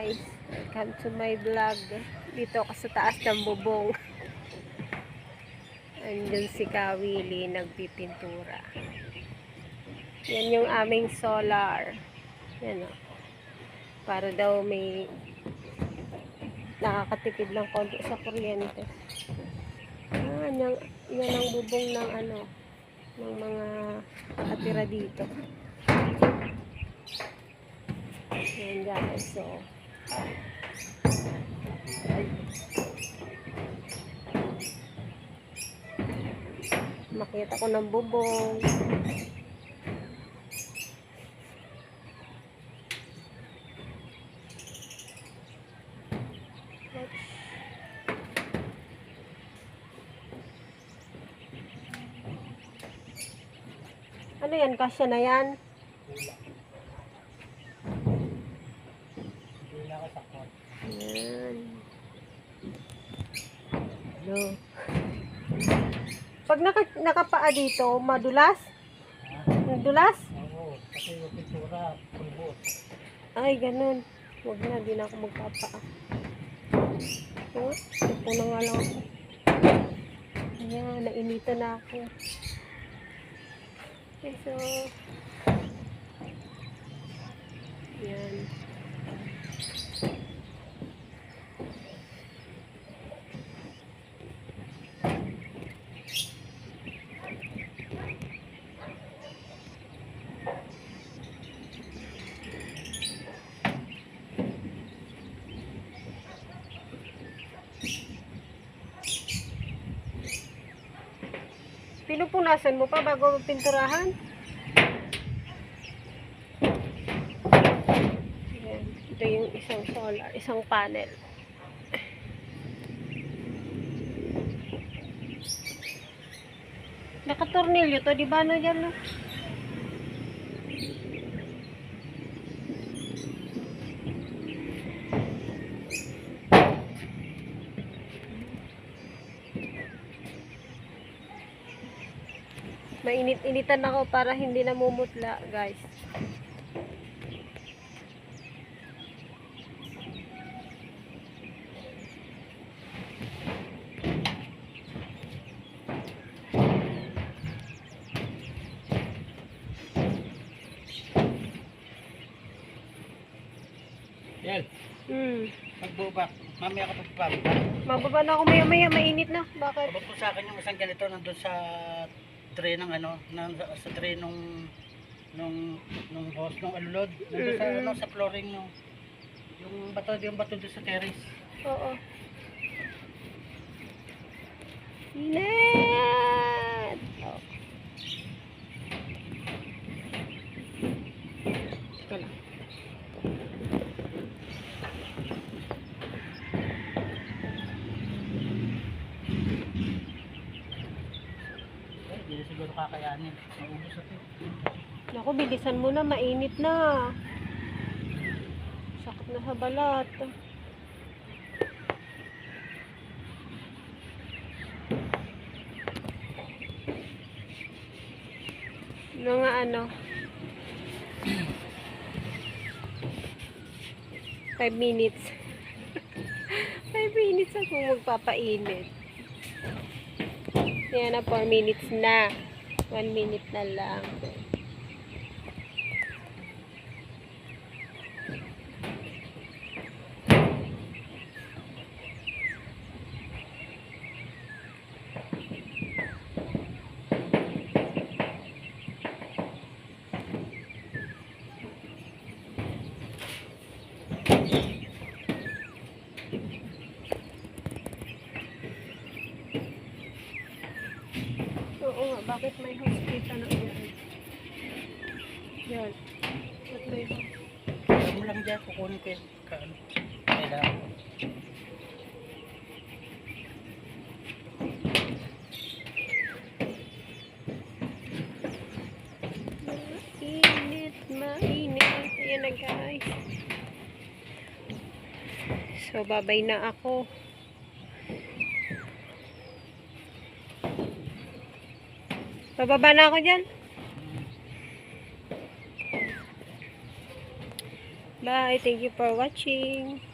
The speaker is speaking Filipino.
guys. Welcome to my vlog. Dito ako sa taas ng bubong. Andun si Kawili nagpipintura. Yan yung aming solar. Yan o. Para daw may nakakatipid lang konti sa kuryente. Ah, yan, yan ang bubong ng ano, ng mga nakatira dito. Yan guys, so. Makita ko ng bubong. Ano yan? Kasya na yan? Yan. Ano? Pag naka, nakapaa dito, madulas? Madulas? Oo, kasi yung pintura, pulbos. Ay, ganun. Huwag na, di na ako magpapaa. Oh, ito na nga lang ako. Ayan, nainita na ako. Okay, so... Ayan. Pinupunasan mo pa bago pinturahan? Ito yung isang solar, isang panel. Nakatornilyo to, di ba ano dyan, no? Mainit-initan ako para hindi namumutla, guys. Yan, Hmm. magbubak. Mamaya ka pagbabak. Mababa na ako maya-maya, mainit na. Bakit? Abot po sa akin yung isang ganito nandun sa tray ng ano, ng, sa tray nung nung nung hose nung alulod nandun sa ano sa flooring nung yung bato yung bato doon sa terrace Oo. Init! Oh. Ito lang. Hindi na siguro kakayanin maubos ito Naku, bilisan mo na, mainit na. Sakit na sa balat. Mga ano, 5 minutes. 5 minutes ako magpapainit. Yan na, 4 minutes na. 1 minute na lang. Oo nga, bakit may hospital na yan? Yan. Ba't may hos- alam mo lang dyan kukunin ko yung ka, ano, kailangan Mainit, mainit. Ayan na guys. So, babay na ako. Bababa na ako dyan. Bye. Thank you for watching.